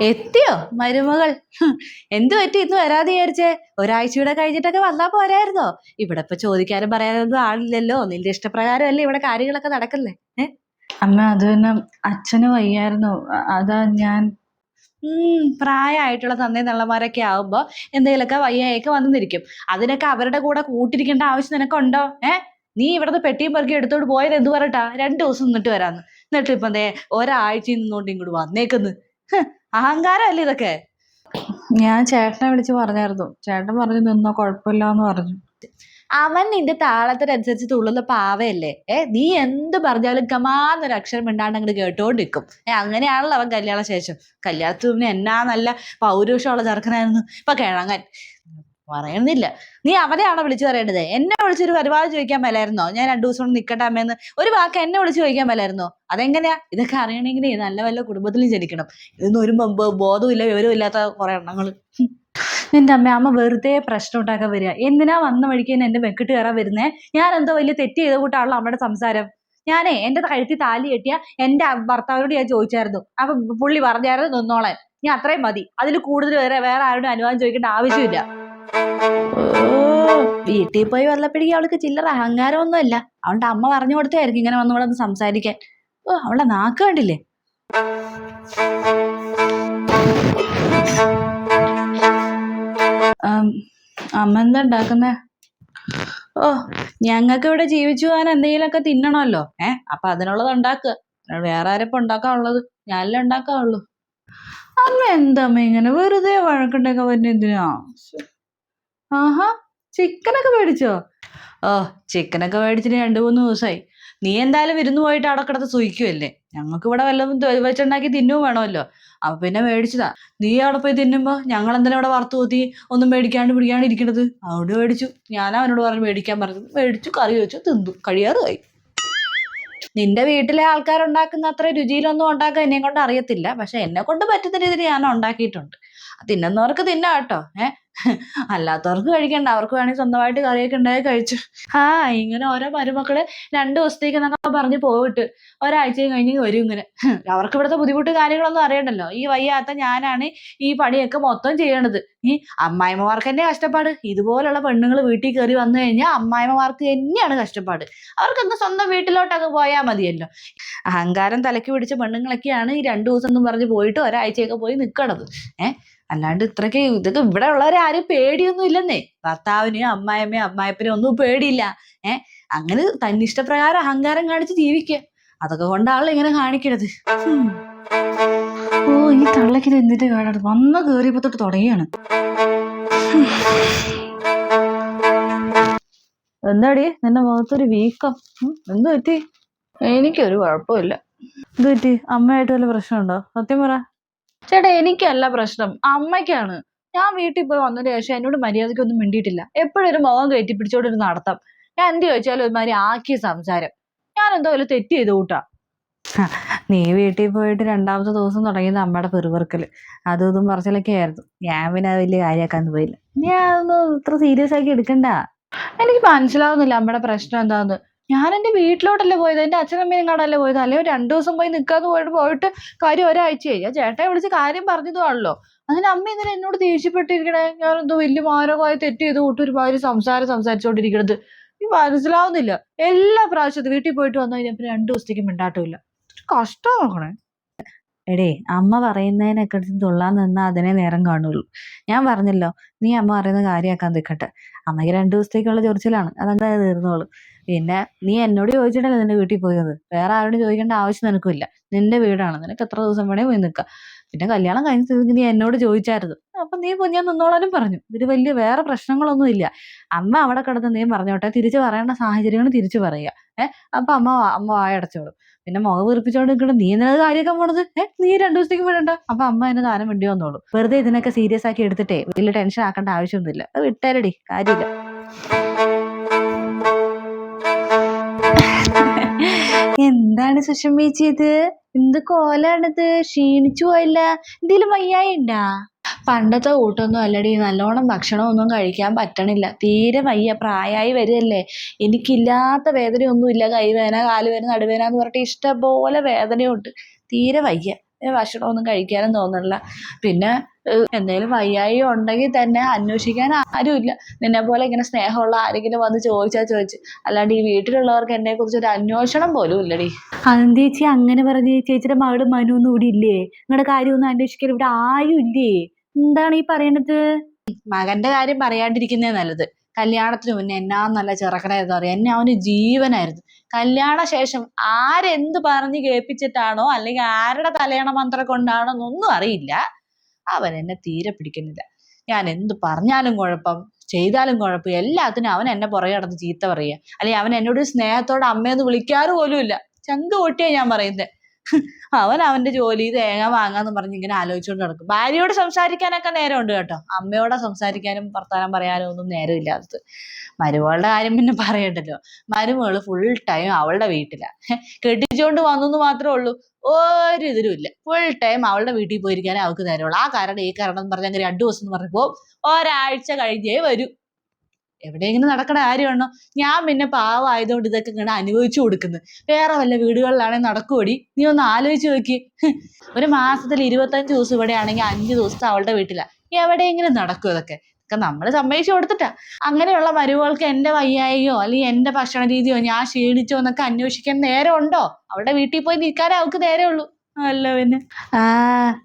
എത്തിയോ? മരുമകൾ. എന്തു എന്ത് പറ്റി? ഇന്ന് വരാതെ വിചാരിച്ചേ. ഒരാഴ്ചയുടെ കഴിഞ്ഞിട്ടൊക്കെ വന്നാ പോരായിരുന്നോ? ഇവിടെ ഇപ്പൊ ചോദിക്കാനും പറയാനൊന്നും ആളില്ലല്ലോ. നിന്റെ ഇഷ്ടപ്രകാരമല്ലേ ഇവിടെ കാര്യങ്ങളൊക്കെ നടക്കല്ലേ ഏ? അമ്മ അത് തന്നെ അച്ഛന് വയ്യായിരുന്നു. അതാ ഞാൻ ഉം പ്രായമായിട്ടുള്ള തന്നേ നള്ളമാരൊക്കെ ആവുമ്പോ എന്തെങ്കിലുമൊക്കെ വയ്യായൊക്കെ വന്നിരിക്കും അതിനൊക്കെ അവരുടെ കൂടെ കൂട്ടിരിക്കേണ്ട ആവശ്യം നിനക്കുണ്ടോ? ഏ? നീ ഇവിടുന്ന് പെട്ടിയും പെറുക്കി എടുത്തോണ്ട് പോയത് എന്ത് പറട്ടാ രണ്ടു ദിവസം നിന്നിട്ട് വരാന്ന്. എന്നിട്ട് ഇപ്പൊ ദേ ഒരാഴ്ച നിന്നോണ്ട് ഇങ്ങോട്ട് വന്നേക്കുന്നു. അഹങ്കാരമല്ലേ ഇതൊക്കെ? ഞാൻ ചേട്ടനെ വിളിച്ച് പറഞ്ഞായിരുന്നു. ചേട്ടൻ പറഞ്ഞു നിന്നോ കുഴപ്പമില്ല എന്ന് പറഞ്ഞു. അവൻ നിന്റെ താളത്തിനനുസരിച്ച് തുള്ളുന്ന പാവയല്ലേ? ഏ നീ എന്ത് പറഞ്ഞാലും കമാന്നൊരു അക്ഷരം മിണ്ടാണ്ട് അങ്ങോട്ട് കേട്ടോണ്ടിരിക്കും. ഏ അങ്ങനെയാണല്ലോ അവൻ കല്യാണ ശേഷം കല്യാണത്തിന് എന്നാ നല്ല പൗരുഷമുള്ള ചെറുക്കനായിരുന്നു. ഇപ്പൊ കിഴങ്ങൻ. പറയുന്നില്ല. നീ അവരെയാണോ വിളിച്ചു പറയേണ്ടത്? എന്നെ വിളിച്ചൊരു പരിപാടി ചോദിക്കാൻ മേലായിരുന്നോ? ഞാൻ രണ്ടു ദിവസം കൊണ്ട് നിൽക്കട്ടെ അമ്മയെന്ന് ഒരു വാക്ക് എന്നെ വിളിച്ച് ചോദിക്കാൻ മേലായിരുന്നോ? അതെങ്ങനെയാ? ഇതൊക്കെ അറിയണമെങ്കിൽ നല്ല വല്ല കുടുംബത്തിലും ജനിക്കണം. ഇതൊന്നും ഒരു ബോധമില്ല ഇല്ലാത്ത കുറെ എണ്ണങ്ങൾ. നിന്റെ അമ്മ അമ്മ വെറുതെ പ്രശ്നം ഉണ്ടാക്കാൻ വരിക. എന്തിനാ വന്ന വഴിക്ക് തന്നെ എന്റെ വെക്കിട്ട് കയറാൻ വരുന്നേ? ഞാൻ എന്തോ വലിയ തെറ്റ് ചെയ്ത കൂട്ടാണല്ലോ അമ്മയുടെ സംസാരം. ഞാനേ എന്റെ കഴുത്തി താലി കെട്ടിയ എന്റെ ഭർത്താവിനോട് ഞാൻ ചോദിച്ചായിരുന്നു. അപ്പൊ പുള്ളി പറഞ്ഞായിരുന്നു നിന്നോളാൻ. ഞാൻ അത്രയും മതി. അതിൽ കൂടുതൽ വേറെ വേറെ ആരുടെ അനുവാദം ചോദിക്കേണ്ട ആവശ്യമില്ല. വീട്ടിൽ പോയി വന്നപ്പോഴേക്കും അവൾക്ക് ചില്ലറ അഹങ്കാരമൊന്നുമല്ല. അവളുടെ അമ്മ പറഞ്ഞു കൊടുത്തായിരിക്കും ഇങ്ങനെ വന്നു ഇവിടെ സംസാരിക്കാൻ. ഓ അവളുടെ നാക്ക് കണ്ടില്ലേ? അമ്മ എന്താ ഉണ്ടാക്കുന്നേ? ഓ ഞങ്ങൾക്ക് ഇവിടെ ജീവിച്ചു പോകാൻ എന്തെങ്കിലുമൊക്കെ തിന്നണമല്ലോ. ഏ അപ്പൊ അതിനുള്ളത് ഉണ്ടാക്കുക. വേറെ ആരപ്പം ഉണ്ടാക്കാനുള്ളത് ഞാനല്ലേ ഉണ്ടാക്കാനുള്ളൂ അമ്മ എന്താ അമ്മ ഇങ്ങനെ വെറുതെ വഴക്കുണ്ടാക്കാൻ പറ്റുന്ന എന്തിനാ? ആഹാ ചിക്കനൊക്കെ മേടിച്ചോ? ഓ ചിക്കനൊക്കെ മേടിച്ചിട്ട് രണ്ട് മൂന്ന് ദിവസമായി നീ എന്തായാലും വിരുന്ന് പോയിട്ട് അവിടെ കിടന്ന് സുഖിക്കുമല്ലേ ഞങ്ങൾക്ക് ഇവിടെ വല്ലതും വെച്ചുണ്ടാക്കി തിന്നും വേണമല്ലോ. അപ്പൊ പിന്നെ മേടിച്ചതാ. നീ അവിടെ പോയി തിന്നുമ്പോ ഞങ്ങൾ എന്തിനാ ഇവിടെ വറുത്ത് കൂത്തി ഒന്നും മേടിക്കാണ്ട് പിടിക്കാണ്ട് ഇരിക്കണത്? അവിടെ മേടിച്ചു. ഞാൻ അവനോട് പറഞ്ഞു മേടിക്കാൻ പറഞ്ഞത് മേടിച്ചു കറി വെച്ചു തിന്നു. കഴിയാറായി. നിന്റെ വീട്ടിലെ ആൾക്കാരുണ്ടാക്കുന്ന അത്ര രുചിയിലൊന്നും ഉണ്ടാക്കാൻ എന്നെ കൊണ്ട് അറിയത്തില്ല. പക്ഷെ എന്നെ കൊണ്ട് പറ്റുന്ന രീതിയിൽ ഞാൻ ഉണ്ടാക്കിയിട്ടുണ്ട്. തിന്നുന്നവർക്ക് തിന്നാം കേട്ടോ. ഏഹ് അല്ലാത്തവർക്ക് കഴിക്കണ്ട. അവർക്ക് വേണമെങ്കിൽ സ്വന്തമായിട്ട് കറിയൊക്കെ ഉണ്ടായി കഴിച്ചു. ആ ഇങ്ങനെ ഓരോ മരുമക്കൾ രണ്ടു ദിവസത്തേക്ക് എന്നൊക്കെ പറഞ്ഞ് പോയിട്ട് ഒരാഴ്ചയും കഴിഞ്ഞ് വരും ഇങ്ങനെ. അവർക്ക് ഇവിടുത്തെ ബുദ്ധിമുട്ട് കാര്യങ്ങളൊന്നും അറിയണ്ടല്ലോ. ഈ വയ്യാത്ത ഞാനാണ് ഈ പണിയൊക്കെ മൊത്തം ചെയ്യണത്. ഈ അമ്മായിമ്മമാർക്ക് തന്നെ കഷ്ടപ്പാട്. ഇതുപോലുള്ള പെണ്ണുങ്ങൾ വീട്ടിൽ കയറി വന്നു കഴിഞ്ഞാൽ അമ്മായിമ്മമാർക്ക് തന്നെയാണ് കഷ്ടപ്പാട്. അവർക്കൊന്ന് സ്വന്തം വീട്ടിലോട്ടൊക്കെ പോയാൽ മതിയല്ലോ. അഹങ്കാരം തലയ്ക്ക് പിടിച്ച പെണ്ണുങ്ങളൊക്കെയാണ് ഈ രണ്ടു ദിവസം എന്നും പറഞ്ഞ് പോയിട്ട് ഒരാഴ്ചയൊക്കെ പോയി നിൽക്കണത് ഏഹ് അല്ലാണ്ട് ഇത്രയ്ക്ക് ഇതൊക്കെ ഇവിടെ ഉള്ളവരെ ആരും പേടിയൊന്നും ഇല്ലെന്നേ ഭർത്താവിനെയും അമ്മായിമ്മയും അമ്മായപ്പനെയും ഒന്നും പേടിയില്ല. ഏ? അങ്ങനെ തന്നിഷ്ടപ്രകാരം അഹങ്കാരം കാണിച്ച് ജീവിക്കുക. അതൊക്കെ കൊണ്ടാണല്ലോ ഇങ്ങനെ കാണിക്കണത്. ഓ ഈ തള്ളക്കിത് എന്തിന്റെ കേടാണ്? വന്ന കേറിയപ്പോ തൊട്ട് തുടങ്ങിയാണ് എന്താടി? നിന്റെ മുഖത്തൊരു വീക്കം. എന്ത് പറ്റി? എനിക്കൊരു കുഴപ്പമില്ല. എന്ത് പറ്റി? അമ്മയായിട്ട് വല്ല പ്രശ്നമുണ്ടോ? സത്യം പറ. ചേട്ടാ എനിക്കല്ല പ്രശ്നം. അമ്മയ്ക്കാണ്. ഞാൻ വീട്ടിൽ പോയി വന്നതിന് ശേഷം എന്നോട് മര്യാദയ്ക്കൊന്നും മിണ്ടിയിട്ടില്ല. എപ്പോഴും ഒരു മുഖം കയറ്റി പിടിച്ചോണ്ടൊരു നടത്തം. ഞാൻ എന്ത് ചോദിച്ചാലും ഒരുമാതിരി ആക്കിയ സംസാരം. ഞാൻ എന്തോ വല്ല തെറ്റ് ചെയ്തു കൂട്ടാ. നീ വീട്ടിൽ പോയിട്ട് രണ്ടാമത്തെ ദിവസം തുടങ്ങിയത് അമ്മയുടെ പെരുവർക്കൽ അതും ഇതും പറച്ചിലൊക്കെ ആയിരുന്നു. ഞാൻ പിന്നെ അത് വലിയ കാര്യമാക്കാൻ പോയില്ല. ഞാൻ അതൊന്നും ഇത്ര സീരിയസ് ആക്കി എടുക്കണ്ട. എനിക്ക് മനസ്സിലാവുന്നില്ല അമ്മയുടെ പ്രശ്നം എന്താന്ന്. ഞാൻ എന്റെ വീട്ടിലോട്ടല്ലേ പോയത്? എന്റെ അച്ഛനമ്മയും കടല്ലേ പോയത്? അല്ലെങ്കിൽ രണ്ടു ദിവസം പോയി നിൽക്കാന്ന് പോയിട്ട് പോയിട്ട് കാര്യം ഒരാഴ്ചയായി. കഴിഞ്ഞാൽ ചേട്ടനെ വിളിച്ച് കാര്യം പറഞ്ഞതുമാണല്ലോ അങ്ങനെ അമ്മ ഇന്നലെ എന്നോട് ദേഷ്യപ്പെട്ടിരിക്കണേ. ഞാൻ എന്തോ വലിയ മാരകമായി തെറ്റ് ചെയ്ത് കൂട്ടി ഒരുമാതിരി സംസാരം സംസാരിച്ചോണ്ടിരിക്കണത്. ഈ മനസ്സിലാവുന്നില്ല. എല്ലാ പ്രാവശ്യത്തും വീട്ടിൽ പോയിട്ട് വന്നു കഴിഞ്ഞപ്പോൾ രണ്ടു ദിവസത്തേക്ക് മിണ്ടാട്ടില്ല കഷ്ടം നോക്കണേ. എടേ അമ്മ പറയുന്നതിനൊക്കെ തുള്ളാൻ നിന്നാൽ അതിനെ നേരം കാണുള്ളൂ. ഞാൻ പറഞ്ഞല്ലോ നീ അമ്മ പറയുന്ന കാര്യമാക്കാൻ നിൽക്കട്ടെ അമ്മയ്ക്ക് രണ്ടു ദിവസത്തേക്കുള്ള ചൊറിച്ചിലാണ്. അതങ്ങനെ തീർന്നോളൂ. പിന്നെ നീ എന്നോട് ചോദിച്ചിട്ടല്ലേ നിന്റെ വീട്ടിൽ പോയത്? വേറെ ആരോട് ചോദിക്കേണ്ട ആവശ്യം നിനക്കില്ല നിന്റെ വീടാണ്. നിനക്ക് എത്ര ദിവസം വേണേ പോയി നിൽക്കാം. പിന്നെ കല്യാണം കഴിഞ്ഞ നീ എന്നോട് ചോദിച്ചായിരുന്നു. അപ്പൊ നീ ഞാൻ നിന്നോളാനും പറഞ്ഞു. ഇതിൽ വലിയ വേറെ പ്രശ്നങ്ങളൊന്നും ഇല്ല. അമ്മ അവിടെ കിടന്ന് നീ പറഞ്ഞോട്ടെ. തിരിച്ചു പറയേണ്ട സാഹചര്യങ്ങൾ തിരിച്ചു പറയുക. ഏഹ് അപ്പൊ അമ്മ അമ്മ വായടച്ചോളും പിന്നെ മുഖം വീർപ്പിച്ചോണ്ട് നിൽക്കണം നീ എന്നത് കാര്യമൊക്കെ പോണത്? ഏഹ് നീ രണ്ടു ദിവസത്തേക്ക് വിടണ്ട. അപ്പൊ അമ്മ എന്നെ താരം വേണ്ടി വന്നോളൂ. വെറുതെ ഇതിനൊക്കെ സീരിയസ് ആക്കി എടുത്തിട്ടേ വലിയ ടെൻഷൻ ആക്കേണ്ട ആവശ്യമൊന്നുമില്ല. അത് വിട്ടേരടി. കാര്യമില്ല. എന്താണ് സുഷമേച്ചി ഇത്? എന്ത് കോലാണിത്? ക്ഷീണിച്ചു പോയില്ല. എന്തേലും വയ്യായിണ്ടാ? പണ്ടത്തെ കൂട്ടൊന്നും അല്ലടി. നല്ലോണം ഭക്ഷണമൊന്നും കഴിക്കാൻ പറ്റണില്ല. തീരെ വയ്യ. പ്രായമായി വരികയല്ലേ. എനിക്കില്ലാത്ത വേദനയൊന്നുമില്ല. കൈവേദന കാലുവേദന നടുവേദന എന്ന് പറഞ്ഞിട്ട് ഇഷ്ടംപോലെ വേദനയുണ്ട്. തീരെ വയ്യ. ഭക്ഷണമൊന്നും കഴിക്കാനും തോന്നുന്നില്ല പിന്നെ എന്തെങ്കിലും വയ്യായി ഉണ്ടെങ്കിൽ തന്നെ അന്വേഷിക്കാൻ ആരുമില്ല. നിന്നെ പോലെ ഇങ്ങനെ സ്നേഹമുള്ള ആരെങ്കിലും വന്ന് ചോദിച്ചാൽ ചോദിച്ചു. അല്ലാണ്ട് ഈ വീട്ടിലുള്ളവർക്ക് എന്നെ കുറിച്ച് ഒരു അന്വേഷണം പോലും ഇല്ലടി. അതെന്ത് ചേച്ചി? അങ്ങനെ പറഞ്ഞ ചേച്ചിയുടെ മകൾ മനു ഒന്നും ഇവിടെ ഇല്ലേ? നിങ്ങളുടെ കാര്യമൊന്നും അന്വേഷിക്കാൻ ഇവിടെ ആരും ഇല്ലേ? എന്താണ് ഈ പറയണത്? മകന്റെ കാര്യം പറയാണ്ടിരിക്കുന്നേ നല്ലത്. കല്യാണത്തിന് മുന്നേ എന്നാ നല്ല ചെറുക്കനായിരുന്നു അറിയാം. എന്നെ അവന് ജീവനായിരുന്നു. കല്യാണ ശേഷം ആരെന്ത് പറഞ്ഞ് കേൾപ്പിച്ചിട്ടാണോ അല്ലെങ്കിൽ ആരുടെ തലയണ മന്ത്രം കൊണ്ടാണോ എന്നൊന്നും അറിയില്ല. അവൻ എന്നെ തീരെ പിടിക്കുന്നില്ല. ഞാൻ എന്ത് പറഞ്ഞാലും കുഴപ്പം ചെയ്താലും കുഴപ്പം എല്ലാത്തിനും അവൻ എന്നെ പുറകെ നടന്ന് ചീത്ത പറയുക. അല്ലെങ്കിൽ അവൻ എന്നോട് സ്നേഹത്തോടെ അമ്മയെന്ന് വിളിക്കാറ് പോലും ഇല്ല. ചങ്ക് പൊട്ടിയാ ഞാൻ പറയുന്നത് അവൻ അവന്റെ ജോലി തേങ്ങ വാങ്ങാന്ന് പറഞ്ഞ് ഇങ്ങനെ ആലോചിച്ചുകൊണ്ട് നടക്കും. ഭാര്യയോട് സംസാരിക്കാനൊക്കെ നേരമുണ്ട് കേട്ടോ. അമ്മയോട് സംസാരിക്കാനും വർത്താനം പറയാനും ഒന്നും നേരമില്ലാത്തത് മരുമകളുടെ കാര്യം പിന്നെ പറയണ്ടല്ലോ. മരുമകൾ ഫുൾ ടൈം അവളുടെ വീട്ടിലാ. കെട്ടിച്ചോണ്ട് വന്നു മാത്രമേ ഉള്ളൂ. ഒരു ഇതിലും ഇല്ല. ഫുൾ ടൈം അവളുടെ വീട്ടിൽ പോയിരിക്കാനേ അവൾക്ക് നേരമുള്ളൂ. ആ കാരണം ഈ കാരണം എന്ന് പറഞ്ഞാൽ രണ്ടു ദിവസം എന്ന് പറയുമ്പോൾ ഒരാഴ്ച കഴിഞ്ഞേ വരൂ. എവിടെയെങ്കിലും നടക്കണ കാര്യമാണോ? ഞാൻ പിന്നെ പാവമായതുകൊണ്ട് ഇതൊക്കെ ഇങ്ങനെ അനുഭവിച്ചു കൊടുക്കുന്നു. വേറെ വല്ല വീടുകളിലാണെങ്കിൽ നടക്കുവടി. നീ ഒന്ന് ആലോചിച്ച് നോക്കി. ഒരു മാസത്തിൽ ഇരുപത്തഞ്ച് ദിവസം ഇവിടെ ആണെങ്കിൽ അഞ്ച് ദിവസത്തെ അവളുടെ വീട്ടിലാണ് എവിടെയെങ്കിലും നടക്കും ഇതൊക്കെ. ഇതൊക്കെ നമ്മൾ സമ്മതിച്ചു കൊടുത്തിട്ടാ. അങ്ങനെയുള്ള മരുമകൾക്ക് എന്റെ വയ്യായികയോ അല്ലെങ്കിൽ എന്റെ ഭക്ഷണ രീതിയോ ഞാൻ ക്ഷീണിച്ചോ എന്നൊക്കെ അന്വേഷിക്കാൻ നേരമുണ്ടോ? അവളുടെ വീട്ടിൽ പോയി നിൽക്കാനേ അവൾക്ക് നേരമുള്ളൂ. ആ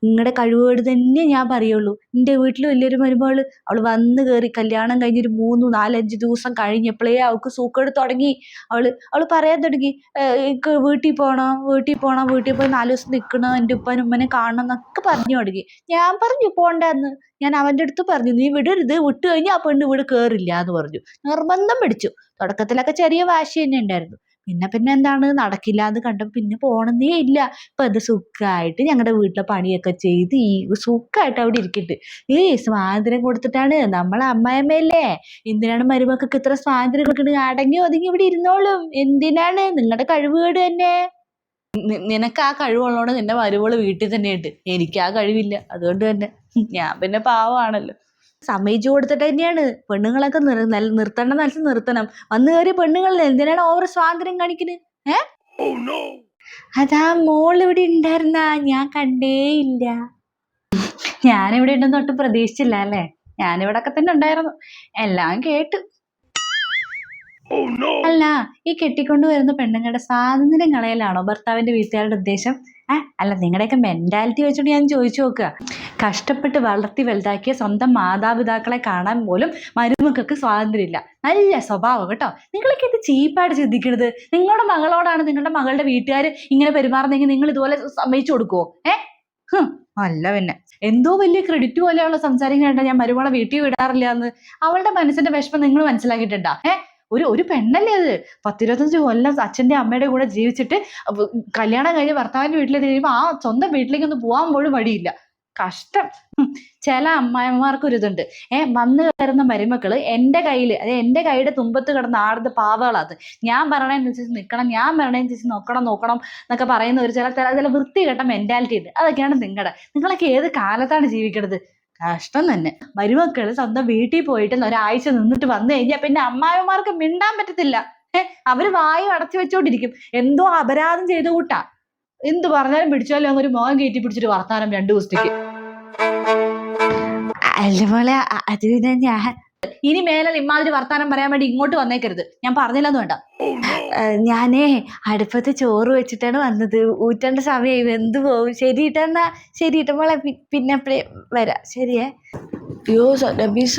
നിങ്ങളുടെ കഴിവുകേട് തന്നെ ഞാൻ പറയുള്ളൂ. എന്റെ വീട്ടിൽ വലിയൊരു മരുമകൾ അവൾ വന്ന് കേറി കല്യാണം കഴിഞ്ഞൊരു മൂന്ന് നാലഞ്ച് ദിവസം കഴിഞ്ഞപ്പോഴേ അവൾക്ക് സൂക്കേട് തുടങ്ങി. അവൾ അവൾ പറയാൻ തുടങ്ങി. "ഏഹ് എനിക്ക് വീട്ടിൽ പോകണം വീട്ടിൽ പോകണം വീട്ടിൽ പോയി നാല് ദിവസം നിൽക്കണം എന്റെ ഉപ്പനും ഉമ്മനെ കാണണം എന്നൊക്കെ പറഞ്ഞു തുടങ്ങി. ഞാൻ പറഞ്ഞു പോണ്ടെന്ന്. ഞാൻ അവന്റെ അടുത്ത് പറഞ്ഞു നീ വിടരുത് വിട്ടു കഴിഞ്ഞാൽ ആ പെണ്ണ് ഇവിടെ കയറില്ല എന്ന് പറഞ്ഞു. നിർബന്ധം പിടിച്ചു. തുടക്കത്തിലൊക്കെ ചെറിയ വാശി തന്നെ ഉണ്ടായിരുന്നു. പിന്നെ പിന്നെ എന്താണ്? നടക്കില്ല എന്ന് കണ്ടപ്പോൾ പിന്നെ പോണെന്നേ ഇല്ല. ഇപ്പൊ അത് സുഖമായിട്ട് ഞങ്ങളുടെ വീട്ടിലെ പണിയൊക്കെ ചെയ്ത് ഈ സുഖമായിട്ട് അവിടെ ഇരിക്കട്ട് ഈ സ്വാതന്ത്ര്യം കൊടുത്തിട്ടാണ്. നമ്മളെ അമ്മായിയമ്മയല്ലേ? എന്തിനാണ് മരുമക്കൾക്ക് ഇത്ര സ്വാതന്ത്ര്യം കൊടുക്കുന്നത് അടങ്ങി ഒതുങ്ങി ഇവിടെ ഇരുന്നോളും. എന്തിനാണ്? നിങ്ങളുടെ കഴിവുകേട് തന്നെ. നിനക്ക് ആ കഴിവുള്ളതുകൊണ്ട് നിന്റെ മരുമകൾ വീട്ടിൽ തന്നെ ഉണ്ട് എനിക്ക് ആ കഴിവില്ല. അതുകൊണ്ട് തന്നെ. ഞാൻ പിന്നെ പാവമാണല്ലോ. സമ്മതിച്ചു കൊടുത്തിട്ട് തന്നെയാണ്. പെണ്ണുങ്ങളൊക്കെ നിർ നിർത്തേണ്ട നിർത്തണം നിലത്ത് നിർത്തണം. വന്നു കയറിയ പെണ്ണുങ്ങളിൽ എന്തിനാണ് ഓവർ സ്വാതന്ത്ര്യം കാണിക്കുന്നത് ഏ? അതാ മോൾ ഇവിടെ ഉണ്ടായിരുന്ന. ഞാൻ കണ്ടേയില്ല. ഞാനിവിടെ ഉണ്ടെന്ന് തൊട്ട് പ്രതീക്ഷിച്ചില്ല അല്ലേ? ഞാനിവിടെ ഒക്കെ തന്നെ ഉണ്ടായിരുന്നു. എല്ലാം കേട്ടു. അല്ല ഈ കെട്ടിക്കൊണ്ട് വരുന്ന പെണ്ണുങ്ങളുടെ സ്വാതന്ത്ര്യം കളയലാണോ ഭർത്താവിന്റെ വീട്ടുകാരുടെ ഉദ്ദേശം? ഏഹ് അല്ല നിങ്ങളുടെയൊക്കെ മെന്റാലിറ്റി വെച്ചോണ്ട് ഞാൻ ചോദിച്ചു നോക്കുക. കഷ്ടപ്പെട്ട് വളർത്തി വലുതാക്കിയ സ്വന്തം മാതാപിതാക്കളെ കാണാൻ പോലും മരുമക്കൾക്ക് സ്വാതന്ത്ര്യമില്ല. നല്ല സ്വഭാവം കേട്ടോ. നിങ്ങളൊക്കെ ഇത് ചീപ്പായിട്ട് ചിന്തിക്കരുത് നിങ്ങളുടെ മകളോടാണ് നിങ്ങളുടെ മകളുടെ വീട്ടുകാർ ഇങ്ങനെ പെരുമാറുന്നെങ്കിൽ നിങ്ങൾ ഇതുപോലെ സമ്മതിച്ചു കൊടുക്കുവോ? ഏ? അല്ല പിന്നെ. എന്തോ വലിയ ക്രെഡിറ്റ് പോലെയുള്ള സംസാരം കേട്ടാ ഞാൻ മരുമകളെ വീട്ടിൽ വിടാറില്ല എന്ന്. അവളുടെ മനസ്സിന്റെ വിഷമം നിങ്ങൾ മനസ്സിലാക്കിയിട്ടുണ്ടാ? ഏ? ഒരു ഒരു പെണ്ണല്ലേ അത്? പത്തിരുപത്തഞ്ച് കൊല്ലം അച്ഛന്റെ അമ്മയുടെ കൂടെ ജീവിച്ചിട്ട് കല്യാണം കഴിഞ്ഞ് ഭർത്താവിന്റെ വീട്ടിലേക്ക് കഴിയുമ്പോൾ ആ സ്വന്തം വീട്ടിലേക്ക് ഒന്ന് പോകാൻ പോലും വഴിയില്ല. കഷ്ടം. ചില അമ്മായിമാർക്ക് ഒരു ഇതുണ്ട് ഏ വന്നു കയറുന്ന മരുമക്കൾ എന്റെ കയ്യിൽ അതായത് എന്റെ കൈയുടെ തുമ്പത്ത് കിടന്ന ആടുന്ന പാവകളത്. ഞാൻ പറയണതിനനുസരിച്ച് നിൽക്കണം ഞാൻ പറയണതിനനുസരിച്ച് നോക്കണം നോക്കണം എന്നൊക്കെ പറയുന്ന ഒരു ചില ചില ചില വൃത്തികെട്ട മെന്റാലിറ്റി ഉണ്ട്. അതൊക്കെയാണ് നിങ്ങളുടെ നിങ്ങളൊക്കെ ഏത് കാലത്താണ് ജീവിക്കണത്? കഷ്ടം തന്നെ. മരുമക്കൾ സ്വന്തം വീട്ടിൽ പോയിട്ട് ഒരാഴ്ച നിന്നിട്ട് വന്നു കഴിഞ്ഞാൽ പിന്നെ അമ്മായിമാർക്ക് മിണ്ടാൻ പറ്റത്തില്ല. അവർ വായു അടച്ചു വെച്ചോണ്ടിരിക്കും. എന്തോ അപരാധം ചെയ്ത കൂട്ടാ. എന്ത് പറഞ്ഞാലും പിടിച്ചാലും അങ്ങ് ഒരു മോഹം കയറ്റി പിടിച്ചിട്ട് വർത്താനം രണ്ടു ദിവസത്തേക്ക്. അല്ല പോലെ അത് ഞാൻ ഇനി മേലെ ഇമാതിരി വർത്താനം പറയാൻ വേണ്ടി ഇങ്ങോട്ട് വന്നേക്കരുത്. ഞാൻ പറഞ്ഞില്ലെന്ന് വേണ്ട. ഞാനേ അടുപ്പത്ത് ചോറ് വെച്ചിട്ടാണ് വന്നത്. ഊറ്റേണ്ട സമയം വെന്ത് പോവും. ശരിയിട്ടെന്നാ ശരിയിട്ട മോളെ ഇട്ടുമ്പോളെ പിന്നെ വരാ വരാം. ശരിയേ. അയ്യോ നബീസ.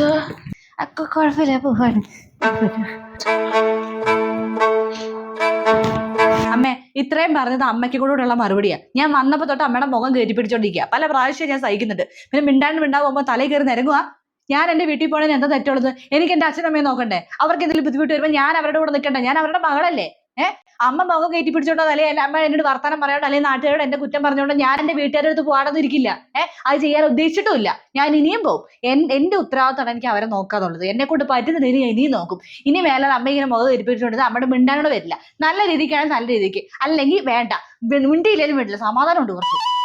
അപ്പൊ കുഴപ്പമില്ല പോവാണ്. ഇത്രയും പറഞ്ഞത് അമ്മയ്ക്ക് കൂടെയുള്ള മറുപടിയാ. ഞാൻ വന്നപ്പോൾ തൊട്ട് അമ്മയുടെ മുഖം കയറ്റി പിടിച്ചോണ്ടിരിക്കുക പല പ്രാവശ്യം ഞാൻ സഹിക്കുന്നുണ്ട്. പിന്നെ മിണ്ടാണ്ട് മിണ്ടാകുമ്പോ തലയിൽ കയറി നിരങ്ങുക ഞാൻ എന്റെ വീട്ടിൽ പോകണേ എന്താ തെറ്റുള്ളത്? എനിക്ക് എന്റെ അച്ഛനമ്മയെ നോക്കണ്ടേ? അവർക്ക് എന്തെങ്കിലും ബുദ്ധിമുട്ട് വരുമ്പോൾ ഞാൻ അവരുടെ കൂടെ നിൽക്കണ്ടേ ഞാൻ അവരുടെ മകളല്ലേ? ഏഹ് അമ്മ മുഖം കയറ്റി പിടിച്ചോണ്ടോ അല്ലെങ്കിൽ അമ്മ എന്നോട് വർത്താനം പറയാണ്ട് അല്ലെങ്കിൽ നാട്ടുകാരോട് എന്റെ കുറ്റം പറഞ്ഞോണ്ട് ഞാൻ എന്റെ വീട്ടുകാരുടെ അടുത്ത് പോകാനൊന്നും ഇരിക്കില്ല. ഏഹ് അത് ചെയ്യാൻ ഉദ്ദേശിച്ചിട്ടുമില്ല. ഞാൻ ഇനിയും പോകും എന്റെ ഉത്തരവാദിത്തമാണ് എനിക്ക് അവരെ നോക്കാന്നുള്ളത്. എന്നെ കൊണ്ട് പറ്റുന്നില്ല ഞാൻ ഇനിയും നോക്കും. ഇനി മേലെ അമ്മ ഇങ്ങനെ മുഖം കയറ്റിപ്പിടിച്ചോണ്ട് അമ്മയുടെ മിണ്ടാനോട് വരില്ല. നല്ല രീതിക്കാണെങ്കിൽ നല്ല രീതിക്ക്. അല്ലെങ്കിൽ വേണ്ട. മിണ്ടിയില്ലെങ്കിലും വേണ്ടില്ല. സമാധാനം ഉണ്ട് കുറച്ച്.